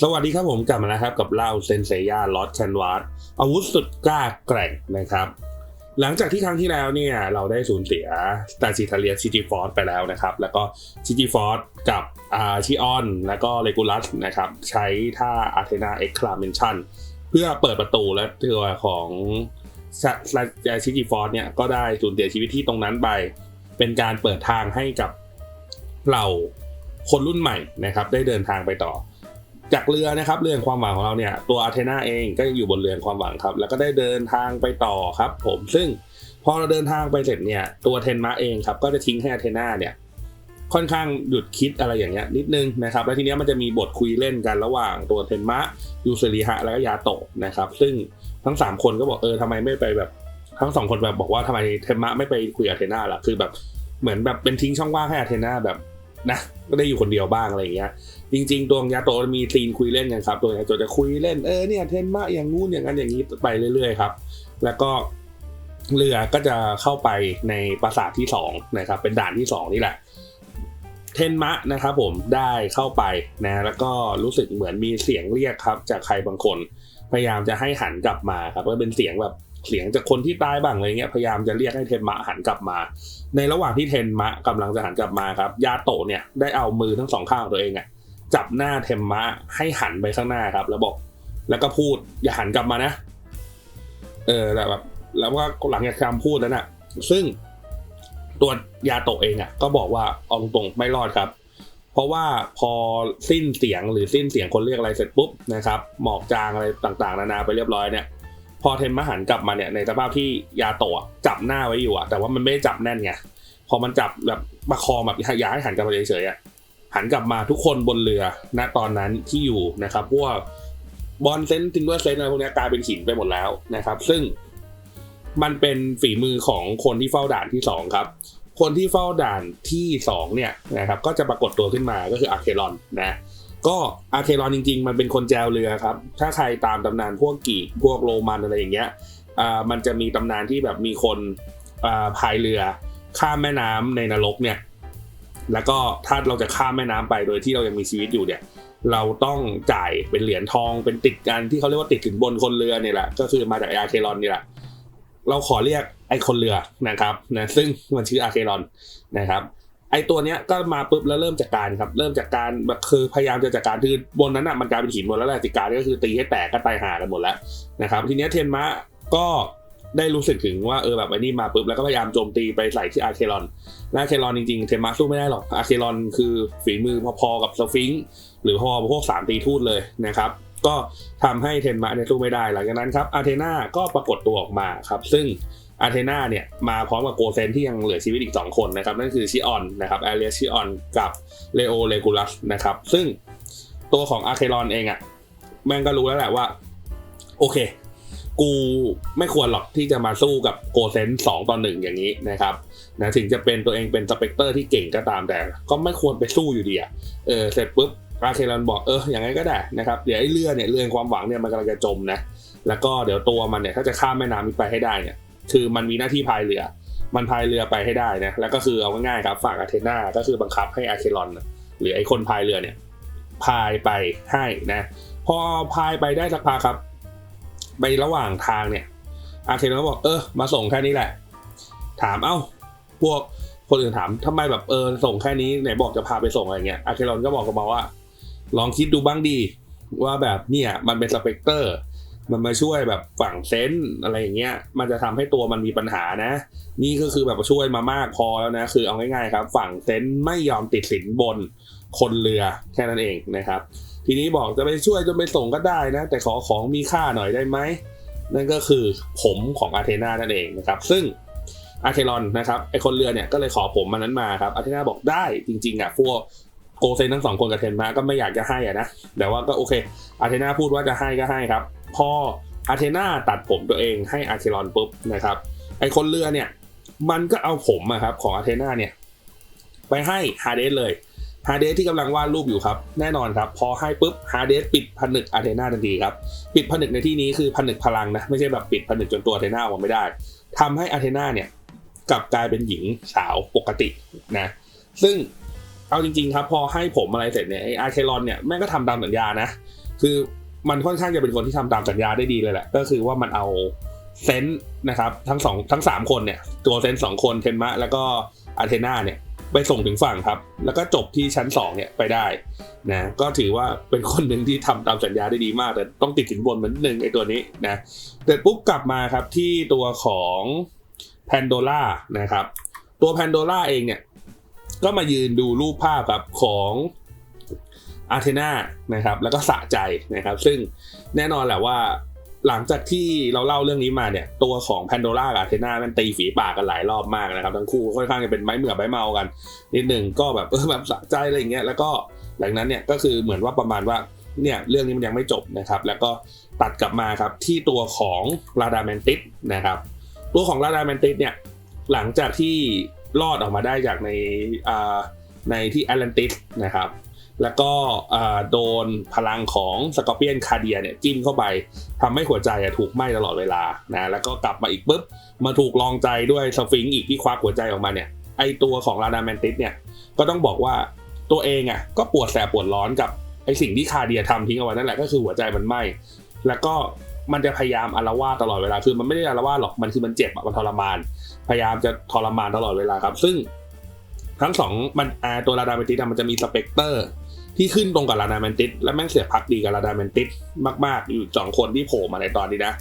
สวัสดีครับผมกลับมาแล้วครับกับเล่าเซนเซยาลอตแคนวาสอาวุธสุดกล้าแกร่งนะครับ หลังจากที่ครั้งที่แล้วเนี่ยเราได้สูญเสียตาซิทาเลียซิจิฟอร์ไปแล้วนะครับ แล้วก็ซิจิฟอร์กับอาชิออนแล้วก็เลกูลัสนะครับใช้ท่าอาเทนาเอ็กคลาเมนชั่นเพื่อเปิดประตูและตัวของซิจิฟอร์เนี่ยก็ได้สูญเสียชีวิตที่ตรงนั้นไป เป็นการเปิดทางให้กับเราคนรุ่นใหม่นะครับได้เดินทางไปต่อ จากเรือนะครับเรือความหวังของเราเนี่ยตัวอาเทนาเองก็ยังอยู่บนเรือความหวังครับ แล้วก็ได้เดินทางไปต่อครับผมซึ่งพอเราเดินทางไปเสร็จเนี่ยตัวเทนมะเองครับก็จะทิ้งให้อาเทนาเนี่ยค่อนข้างหยุดคิดอะไรอย่างเงี้ยนิดนึงนะครับแล้วทีเนี้ยมันจะมีบทคุยเล่นกันระหว่างตัวเทนมะยูเซริฮะแล้วก็ยาโตะนะครับ ซึ่งทั้งสามคนก็บอกเออทำไมไม่ไปแบบทั้งสองคนแบบบอกว่าทำไมเทนมะไม่ไปคุยกับอาเทนาล่ะคือแบบเหมือนแบบเป็นทิ้งช่องว่างให้อาเทนาแบบ นะก็ได้อยู่คนเดียวบ้างอะไรอย่างเงี้ยจริงๆ ตัวยาโตะมีซีนคุยเล่นกันครับตัวยาโตจะคุยเล่นเออเนี่ยเทนมะอย่างงู้นอย่างนั้นอย่างนี้ไปเรื่อยๆครับ แล้วก็เรือก็จะเข้าไปในปราสาทที่สองนะครับเป็นด่านที่สองนี่แหละ เทนมะนะครับผมได้เข้าไปนะแล้วก็รู้สึกเหมือนมีเสียงเรียกครับ จากใครบางคน พยายามจะให้หันกลับมาครับก็เป็นเสียงแบบ เสียงจากคนที่ตายบ้างอะไรเงี้ยพยายามจะเรียกให้เทนมะหันกลับมา ในระหว่างที่เทนมะกำลังจะหันกลับมาครับ ยาโตะเนี่ยได้เอามือทั้งสองข้างตัวเองอะจับหน้าเทมมะให้หันไปข้างหน้าครับ แล้วบอก แล้วก็พูดอย่าหันกลับมานะ เออแต่แบบแล้วก็หลังจากคำพูดนั้นอะซึ่งตัวยาโตะเองอะก็บอกว่าเอาตรงๆไม่รอดครับเพราะว่าพอสิ้นเสียงหรือสิ้นเสียงคนเรียกอะไรเสร็จปุ๊บนะครับหมอกจางอะไรต่างๆ นานาไปเรียบร้อยเนี่ย พอเทมมะหันกลับมาเนี่ยในสภาพที่ยาโตะจับหน้าไว้อยู่อะแต่ว่ามันไม่ได้จับแน่นไงพอมันจับแบบประคองแบบอยากให้หันกลับมาเฉยๆอะหันกลับมาทุกคนบนเรือณตอนนั้นที่อยู่นะครับพวกบอลเซนตินเวอร์เซนอะไรพวกนี้กลายเป็นหินไปหมดแล้วนะครับ ซึ่งมันเป็นฝีมือของคนที่เฝ้าด่านที่สองครับ คนที่เฝ้าด่านที่สองเนี่ยนะครับก็จะปรากฏตัวขึ้นมาก็คืออาร์เคลอนนะ ก็อาร์เคลอนจริง ๆ มันเป็นคนแจวเรือครับ ถ้าใครตามตำนานพวกกีกพวกโรมันอะไรอย่างเงี้ยอ่ามันจะมีตำนานที่แบบมีคนอ่าพายเรือข้ามแม่น้ำในนรกเนี่ย แล้วก็ถ้าเราจะข้ามแม่น้ำไปโดยที่เรายังมีชีวิตอยู่เนี่ย เราต้องจ่ายเป็นเหรียญทองเป็นติดกันที่เขาเรียกว่าติดสินบนคนเรือเนี่ยแหละก็คือมาจากอาร์เคลอนนี่แหละเราขอเรียกไอ้คนเรือนะครับนะซึ่งมันชื่ออาร์เคลอนนะครับ ไอ้ตัวเนี้ยก็มาปุ๊บแล้วเริ่มจัดการครับ เริ่มจากการแบบคือพยายามจะจัดการคือบนนั้นอะมันกลายเป็นหินหมดแล้วแหละจัดการก็คือตีให้แตกก็ตายหากันหมดแล้วนะครับทีเนี้ยเทนมะก็ได้รู้สึกถึงว่าเออแบบไอ้นี่มาปุ๊บแล้วก็พยายามโจมตีไปใส่ที่อาร์เคลอนอาร์เคลอนจริงๆเทนมะสู้ไม่ได้หรอกอาร์เคลอนคือฝีมือพอๆกับสฟิงค์หรือพอพวกสามตีทูตเลยนะครับก็ทำให้เทนมะเนี่ยสู้ไม่ได้หลังจากนั้นครับอาร์เทนาก็ปรากฏตัวออกมาครับซึ่ง อาร์เทนาเนี่ยมาพร้อมกับโกเซนที่ยังเหลือชีวิตอีก 2 คนนะครับ นั่นคือชิออนนะครับแอเรียชิออนกับเลโอเลกูลัสนะครับ ซึ่งตัวของอาร์เคลอนเองอะ่ะแม่งก็รู้แล้วแหละว่า โอเค กูไม่ควรหรอกที่จะมาสู้กับโกเซนสองต่อหนึ่งอย่างนี้นะครับนะถึงจะเป็นตัวเองเป็นสเปกเตอร์ที่เก่งก็ตามแต่ ก็ไม่ควรไปสู้อยู่ดีอะเออเสร็จปุ๊บอาร์เคลอนบอกเอออย่างไงก็ได้นะครับเดี๋ยวไอ้เรือเนี่ยเรือความหวังเนี่ยมันกำลังจะจมนะแล้วก็เดี๋ยวตัวมันเนี่ยถ้าจะข้ามแม่น้ำนี้ไปให้ได้เนี่ย คือมันมีหน้าที่พายเรือ มันพายเรือไปให้ได้นะแล้วก็คือเอาง่ายๆครับฝั่งอาเทนาก็คือบังคับให้อาร์เคลอนหรือไอ้คนพายเรือเนี่ยพายไปให้นะพอพายไปได้สักพักครับ ไประหว่างทางเนี่ย อาร์เคลอนบอกเออมาส่งแค่นี้แหละ ถามเอ้าพวกคนอื่นถามทำไมแบบเออส่งแค่นี้ไหนบอกจะพาไปส่งอะไรเงี้ยอาร์เคลอนก็บอกกับมาว่า ลองคิดดูบ้างดีว่าแบบเนี่ยมันเป็นสเปกเตอร์ มันมาช่วยแบบฝั่งเซนอะไรอย่างเงี้ย มันจะทำให้ตัวมันมีปัญหานะ นี่ก็คือแบบช่วยมามากพอแล้วนะ คือเอาง่ายๆครับ ฝั่งเซนไม่ยอมติดสินบนคนเรือแค่นั้นเองนะครับ ทีนี้บอกจะไปช่วยจะไปส่งก็ได้นะ แต่ขอของมีค่าหน่อยได้ไหม นั่นก็คือผมของอาเทนานั่นเองนะครับ ซึ่งอาร์เคลอนนะครับไอคนเรือเนี่ยก็เลยขอผมมันนั้นมาครับอาเทนาบอกได้จริงๆอะพวกโกเซนทั้งสองคนกับเทนมาก็ไม่อยากจะให้อะนะแต่ว่าก็โอเคอาเทนาพูดว่าจะให้ก็ให้ครับ พออาเทนาตัดผมตัวเองให้อาร์เคลอนปุ๊บนะครับไอคนเรือเนี่ยมันก็เอาผมอะครับของอาเทนาเนี่ยไปให้ฮาเดสเลยฮาเดสที่กำลังวาดรูปอยู่ครับ แน่นอนครับ พอให้ปุ๊บฮาเดสปิดผนึกอาเทนาทันทีครับ ปิดผนึกในที่นี้คือผนึกพลังนะ ไม่ใช่แบบปิดผนึกจนตัวอาเทนาออกมาไม่ได้ทำให้อาเทนาเนี่ยกลับกลายเป็นหญิงสาวปกตินะ ซึ่งเอาจริง ๆ ครับ พอให้ผมอะไรเสร็จเนี่ยไออาร์เคลอนเนี่ยแม่งก็ทำตามสัญญานะ คือ มันค่อนข้างจะเป็นคนที่ทำตามสัญญาได้ดีเลยแหละ ก็คือว่ามันเอาเซนต์นะครับทั้งสองทั้งสามคนเนี่ย ตัวเซนต์สองคนเทนมะ แล้วก็อาเทนาเนี่ยไปส่งถึงฝั่งครับ แล้วก็จบที่ชั้น 2 เนี่ยไปได้นะก็ถือว่าเป็นคนหนึ่งที่ทำตามสัญญาได้ดีมาก แต่ต้องติดสินบนเหมือนหนึ่งไอตัวนี้นะเสร็จปุ๊บกลับมาครับที่ตัวของแพนโดล่านะครับ ตัวแพนโดล่าเองเนี่ย ก็มายืนดูรูปภาพครับของ อาร์เทนานะครับแล้วก็สะใจนะครับ ซึ่งแน่นอนแหละว่าหลังจากที่เราเล่าเรื่องนี้มาเนี่ย ตัวของแพนโดล่ากับอาร์เทนามันตีฝีปากกันหลายรอบมากนะครับ ทั้งคู่ค่อนข้างจะเป็นไม้เหมือบไม้เมากัน นิดหนึ่งก็แบบเออแบบสะใจอะไรอย่างเงี้ยแล้วก็หลังนั้นเนี่ยก็คือเหมือนว่าประมาณว่าเนี่ยเรื่องนี้มันยังไม่จบนะครับ แล้วก็ตัดกลับมาครับที่ตัวของลาดาแมนติสนะครับ ตัวของลาดาแมนติสเนี่ยหลังจากที่รอดออกมาได้จากในอ่าในที่แอตแลนติสนะครับ แล้วก็โดนพลังของสกอร์เปียนคาเดียเนี่ยจิ้มเข้าไปทำให้หัวใจอะถูกไหม้ตลอดเวลานะแล้วก็กลับมาอีกปุ๊บมาถูกลองใจด้วยสฟิงค์อีกที่ควักหัวใจออกมาเนี่ยไอตัวของลาดาแมนติสเนี่ยก็ต้องบอกว่าตัวเองอะก็ปวดแสบปวดร้อนกับไอสิ่งที่คาเดียทำทิ้งเอาไว้นั่นแหละก็คือหัวใจมันไหม้แล้วก็มันจะพยายามอารวาตลอดเวลาคือมันไม่ได้อารวาหรอกมันคือมันเจ็บอะมันทรมาน พยายามจะทรมานตลอดเวลาครับ ซึ่งทั้งสองมันตัวลาดาแมนติสมันจะมีสเปกเตอร์ ที่ขึ้นตรงกับลาดาแมนติสและแม่งเสียพักดีกับลาดาแมนติสมาก ๆ อยู่สองคนที่โผล่มาในตอนนี้นะ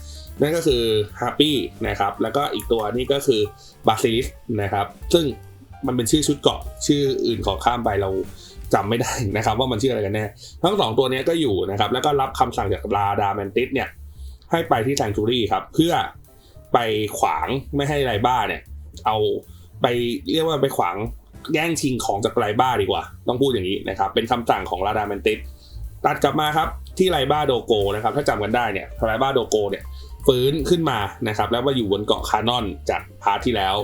นั่นก็คือฮาร์ปี้นะครับ แล้วก็อีกตัวนี่ก็คือบาซิลิสนะครับ ซึ่งมันเป็นชื่อชุดเกาะชื่ออื่นขอข้ามไปเราจำไม่ได้นะครับ ว่ามันชื่ออะไรกันแน่ทั้งสองตัวนี้ก็อยู่นะครับ แล้วก็รับคำสั่งจากลาดาแมนติสเนี่ย ให้ไปที่แซงจูรี่ครับ เพื่อไปขวางไม่ให้ไรบ้าเนี่ย เอาไปเรียกว่าไปขวาง แย่งชิงของจากไรบ้าดีกว่า ต้องพูดอย่างนี้นะครับ เป็นคำสั่งของลาดาแมนติสตัดกลับมาครับที่ไรบ้าโดโกนะครับ ถ้าจำกันได้เนี่ยไรบ้าโดโกเนี่ยฟื้นขึ้นมานะครับ แล้วมาอยู่บนเกาะคานอนจากพาร์ทที่แล้ว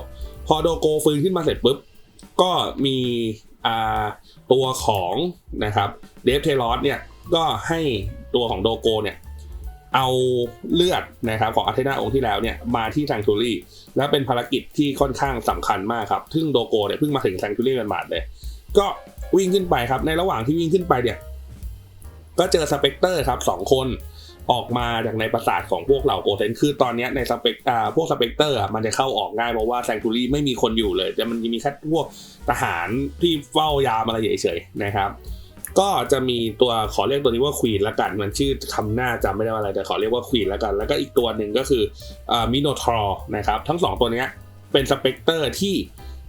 พอโดโกฟื้นขึ้นมาเสร็จปุ๊บ ก็มีอ่าตัวของนะครับเดฟเทลอสเนี่ยก็ให้ตัวของโดโกเนี่ย เอาเลือดนะครับของอาเทนาองค์ที่แล้วเนี่ยมาที่แซงทูรี่และเป็นภารกิจที่ค่อนข้างสำคัญมากครับซึ่งโดโกเนี่ยเพิ่งมาถึงแซงทูรี่กันบาดเลย ก็วิ่งขึ้นไปครับในระหว่างที่วิ่งขึ้นไปเนี่ยก็เจอสเปกเตอร์ครับสองคนออกมาจากในปราสาทของพวกเหล่าโกเทนคือตอนนี้ในสเปกอ่าพวกสเปกเตอร์อะมันจะเข้าออกง่ายเพราะว่าแซงทูรี่ไม่มีคนอยู่เลยแต่มันมีแค่พวกทหารที่เฝ้ายามอะไรเฉยๆนะครับ ก็จะมีตัวขอเรียกตัวนี้ว่าควีนละกัน มันชื่อคำหน้าจำไม่ได้ว่าอะไรแต่ขอเรียกว่าควีนละกัน แล้วก็อีกตัวหนึ่งก็คือมิโนทรอนะครับ ทั้งสองตัวนี้เป็นสเปกเตอร์ที่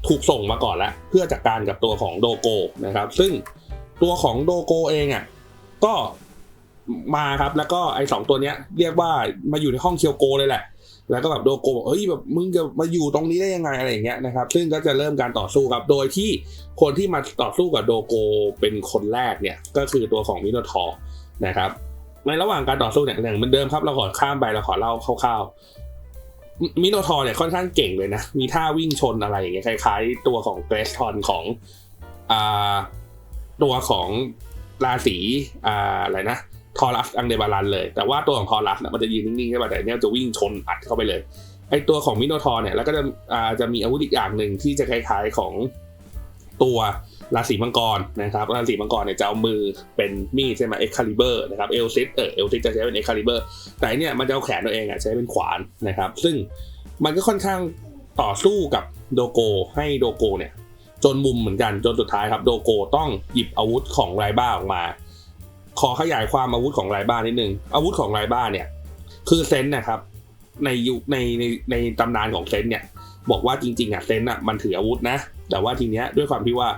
ถูกส่งมาก่อนแล้ว เพื่อจัดการกับตัวของโดโกนะครับ ซึ่งตัวของโดโกเองอะก็มาครับแล้วก็ไอ้สองตัวเนี้ยเรียกว่ามาอยู่ในห้องเคียวโกเลยแหละ แล้วก็แบบโดโกบอกเอ้ยแบบมึงจะมาอยู่ตรงนี้ได้ยังไงอะไรอย่างเงี้ยนะครับ ซึ่งก็จะเริ่มการต่อสู้ครับ โดยที่คนที่มาต่อสู้กับโดโกเป็นคนแรกเนี่ย ก็คือตัวของมิโนทอร์นะครับ ในระหว่างการต่อสู้เนี่ยอย่างเหมือนเดิมครับ เราขอข้ามไปเราขอเล่าคร่าวๆ มิโนทอร์เนี่ยค่อนข้างเก่งเลยนะ มีท่าวิ่งชนอะไรอย่างเงี้ยคล้ายๆ ตัวของเกรสทอนของอ่าตัวของราศีอ่าอะไรนะ ทอรัสอังเดบาลันเลย แต่ว่าตัวของทอรัสเนี่ยมันจะยืนนิ่งๆใช่ป่ะแต่เนี่ยจะวิ่งชนอัดเข้าไปเลยไอตัวของมิโนทอร์เนี่ยแล้วก็จะอ่าจะมีอาวุธอีกอย่างหนึ่งที่จะคล้ายๆของตัวราศีมังกรนะครับราศีมังกรเนี่ยจะเอามือเป็นมีดใช่ไหมเอ็กคาลิเบอร์นะครับเอลซิสเออเอลซิสจะใช้เป็นเอ็กคาลิเบอร์แต่เนี่ยมันจะเอาแขนตัวเองอะใช้เป็นขวานนะครับ ซึ่งมันก็ค่อนข้างต่อสู้กับโดโกให้โดโกเนี่ยจนมุมเหมือนกันจนสุดท้ายครับโดโกต้องหยิบอาวุธของไรบ้าออกมา ขอขยายความอาวุธของไรบ้านิดนึง อาวุธของไรบ้าเนี่ย คือเซนต์นะครับ ในยุคในในในตำนานของเซนต์เนี่ย บอกว่าจริง ๆอะเซนต์อะมันถืออาวุธนะ แต่ว่าทีเนี้ยด้วยความที่ว่า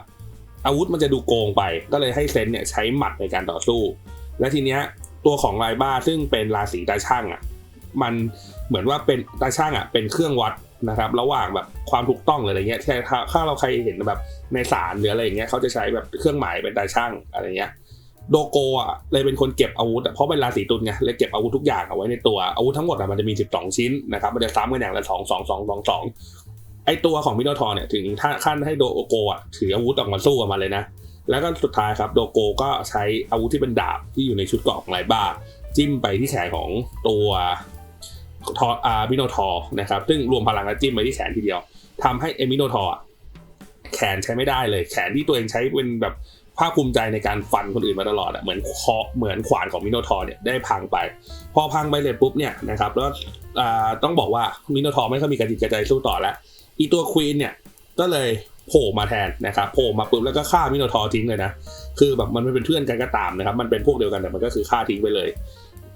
อาวุธมันจะดูโกงไป ก็เลยให้เซนต์เนี่ยใช้หมัดในการต่อสู้ และทีเนี้ยตัวของไรบ้าซึ่งเป็นราศีตาช่างอะ มันเหมือนว่าเป็นตาช่างอะเป็นเครื่องวัดนะครับ ระหว่างแบบความถูกต้องอะไรเงี้ยแค่ถ้าถ้าเราใครเห็นแบบในศาลหรืออะไรอย่างเงี้ยเขาจะใช้แบบเครื่องหมายเป็นตาช่างอะไรเงี้ย โดโกอะเลยเป็นคนเก็บอาวุธเพราะเป็นราศีตุลไงเลยเก็บอาวุธทุกอย่างเอาไว้ในตัวอาวุธทั้งหมดอะมันจะมี 12 ชิ้นนะครับมันจะซ้ำกันอย่างละสองสองสองสองสองไอตัวของมิโนทอร์เนี่ยถึงถ้าขั้นให้โดโกอะถืออาวุธออกมาสู้กับมันเลยนะ แล้วก็สุดท้ายครับโดโกก็ใช้อาวุธที่เป็นดาบที่อยู่ในชุดเกราะของไลบ้า จิ้มไปที่แขนของตัวทออามิโนทอร์นะครับซึ่งรวมพลังแล้วจิ้มไปที่แขนทีเดียวทำให้เอมิโนทอร์แขนใช้ไม่ได้เลย แขนที่ตัวเองใช้เป็นแบบ ภาคภูมิใจในการฟันคนอื่นมาตลอดอะเหมือนเคอเหมือนขวานของมิโนทอร์เนี่ยได้พังไป พอพังไปเลยปุ๊บเนี่ยนะครับแล้วต้องบอกว่ามิโนทอร์ไม่ค่อยมีกระจิตกระใจสู้ต่อแล้วอีตัวควีนเนี่ยก็เลยโผล่มาแทนนะครับโผล่มาปุ๊บแล้วก็ฆ่ามิโนทอร์ทิ้งเลยนะคือแบบมันไม่เป็นเพื่อนกันก็ตามนะครับ มันเป็นพวกเดียวกันแต่มันก็คือฆ่าทิ้งไปเลย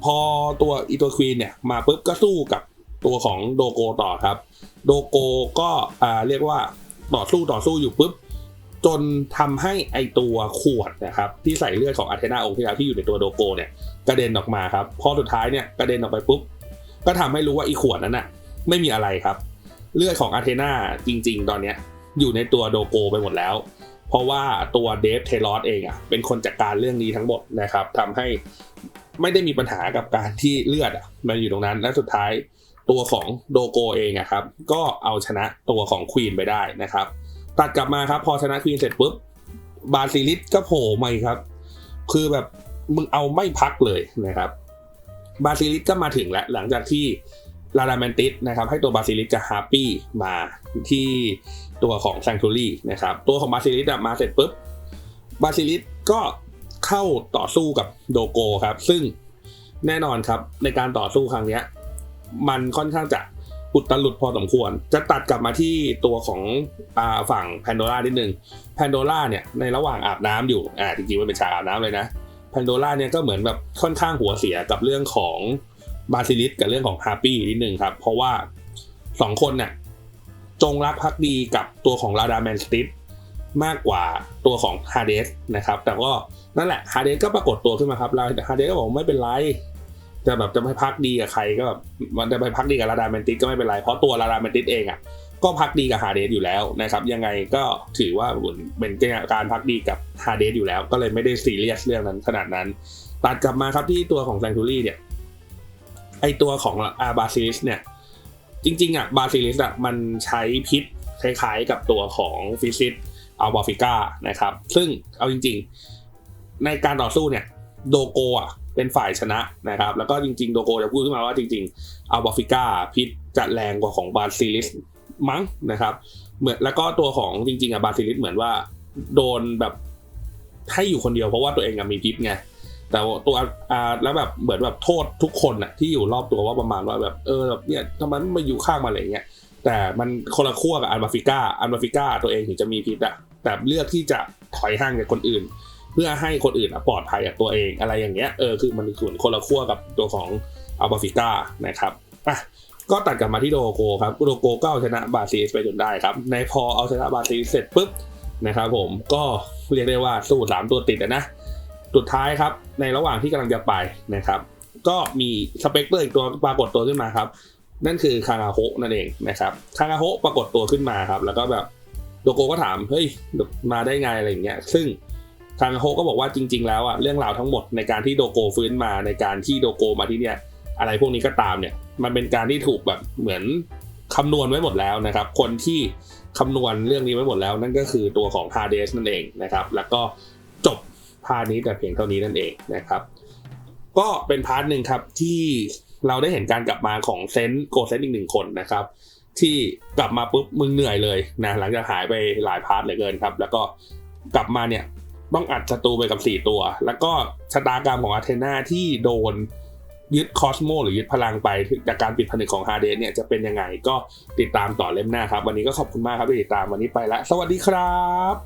พอตัวอีตัวควีนเนี่ยมาปุ๊บก็สู้กับตัวของโดโกต่อครับ โดโกก็เรียกว่าต่อสู้ต่อสู้อยู่ปุ๊บ จนทำให้ไอตัวขวดนะครับที่ใส่เลือดของอาเทนาองค์ที่แล้วที่อยู่ในตัวโดโกเนี่ยกระเด็นออกมาครับพอสุดท้ายเนี่ยกระเด็นออกไปปุ๊บก็ทำให้รู้ว่าอีขวดนั้นน่ะไม่มีอะไรครับ เลือดของอาเทนาจริง ๆ ตอนเนี้ยอยู่ในตัวโดโกไปหมดแล้ว เพราะว่าตัวเดฟเทลอสเองอะเป็นคนจัดการเรื่องนี้ทั้งหมดนะครับทำให้ไม่ได้มีปัญหากับการที่เลือดอะมันอยู่ตรงนั้นและสุดท้ายตัวของโดโกเองอะครับก็เอาชนะตัวของควีนไปได้นะครับ ตัดกลับมาครับ พอชนะควีนเสร็จปุ๊บบาซิลิสก็โผล่มาครับ คือแบบมึงเอาไม่พักเลยนะครับ บาซิลิสก็มาถึงแล้ว หลังจากที่ลาดาแมนติสนะครับ ให้ตัวบาซิลิสกับฮาร์ปี้มาที่ตัวของแซงทูรี่นะครับ ตัวของบาซิลิสมาเสร็จปุ๊บบาซิลิสก็เข้าต่อสู้กับโดโกครับ ซึ่งแน่นอนครับในการต่อสู้ครั้งเนี้ยมันค่อนข้างจะ อุตลุดพอสมควร จะตัดกลับมาที่ตัวของอฝั่งแพนโดร่านิดนึงแพนโดร่าเนี่ยในระหว่างอาบน้ำอยู่อ่าจริงๆมันเป็นฉากอาบน้ำเลยนะแพนโดร่าเนี่ยก็เหมือนแบบค่อนข้างหัวเสียกับเรื่องของบาซิลิสกับเรื่องของฮาร์ปี้นิดนึงครับ เพราะว่าสองคนเนี่ยจงรักภักดีกับตัวของลาดาแมนสติสมากกว่าตัวของฮาเดสนะครับ แต่ก็นั่นแหละฮาเดสก็ปรากฏตัวขึ้นมาครับฮาเดสก็บอกไม่เป็นไร จะแบบจะไม่พักดีกับใครก็แบบมันจะไปพักดีกับลาดาแมนติสก็ไม่เป็นไร เพราะตัวลาดาแมนติสเองอะก็พักดีกับฮาเดสอยู่แล้วนะครับยังไงก็ถือว่าเป็นการพักดีกับฮาเดสอยู่แล้ว ก็เลยไม่ได้ซีเรียสเรื่องนั้นขนาดนั้น ตัดกลับมาครับที่ตัวของแซงทูรี่เนี่ยไอตัวของอาบาซิลิสเนี่ยจริงๆอะบาซิลิสอะมันใช้พิษคล้ายๆกับตัวของฟิซิสอัลบอฟิก้านะครับซึ่งเอาจริงๆ ในการต่อสู้เนี่ยโดโกอะ เป็นฝ่ายชนะนะครับ แล้วก็จริงๆโดโกจะพูดขึ้นมาว่าจริงๆอัลบอฟิก้าพิษจะแรงกว่าของบาซิลิสมั้งนะครับเหมือนแล้วก็ตัวของจริงๆอะบาซิลิสเหมือนว่า โดนแบบให้อยู่คนเดียวเพราะว่าตัวเองมีพิษไงแต่ตัวอ่าแล้วแบบเหมือนแบบโทษทุกคนน่ะที่อยู่รอบตัวว่าประมาณว่าแบบเออแบบเนี่ยทำไมไม่มาอยู่ข้างมาอะไรเงี้ยแต่มันคนละขั้วกับอันบาฟิก้าอันบาฟิก้าตัวเองถึงจะมีพิษอะแต่เลือกที่จะถอยห่างจากคนอื่น เพื่อให้คนอื่นปลอดภัยกับตัวเองอะไรอย่างเงี้ยเออคือมันส่วนคนละขั้วกับตัวของอัลบาฟิก้านะครับอะก็ตัดกลับมาที่โดโกครับโดโกก็เอาชนะบาซิสไปจนได้ครับ ในพอเอาชนะบาซิสเสร็จปุ๊บนะครับผมก็เรียกได้ว่าสู้สามตัวติดอะนะสุดท้ายครับในระหว่างที่กำลังจะไปนะครับ ก็มีสเปกเตอร์อีกตัวปรากฏตัวขึ้นมาครับ นั่นคือคางาโฮะนั่นเองนะครับคางาโฮะปรากฏตัวขึ้นมาครับ แล้วก็แบบโดโกก็ถามเฮ้ยมาได้ไงอะไรอย่างเงี้ยซึ่ง คางโฮก็บอกว่าจริง ๆ แล้วอะเรื่องราวทั้งหมดในการที่โดโกฟื้นมาในการที่โดโกมาที่เนี่ยอะไรพวกนี้ก็ตามเนี่ยมันเป็นการที่ถูกแบบเหมือนคำนวณไว้หมดแล้วนะครับ คนที่คำนวณเรื่องนี้ไว้หมดแล้ว นั่นก็คือตัวของฮาเดสนั่นเองนะครับ แล้วก็จบพาร์ทนี้แต่เพียงเท่านี้นั่นเองนะครับ ก็เป็นพาร์ทหนึ่งครับที่เราได้เห็นการกลับมาของเซนต์โกเซนต์อีกหนึ่งคนนะครับ ที่กลับมาปุ๊บมึงเหนื่อยเลยนะหลังจากหายไปหลายพาร์ทเหลือเกินครับ แล้วก็กลับมาเนี่ย ต้องอัดศัตรูไปกับ 4 ตัว แล้วก็ชะตากรรมของอาเทนาที่โดนยึดคอสโมหรือยึดพลังไปจากการปิดผนึกของฮาเดสเนี่ยจะเป็นยังไงก็ติดตามต่อเล่มหน้าครับ วันนี้ก็ขอบคุณมากครับที่ติดตามวันนี้ไปแล้วสวัสดีครับ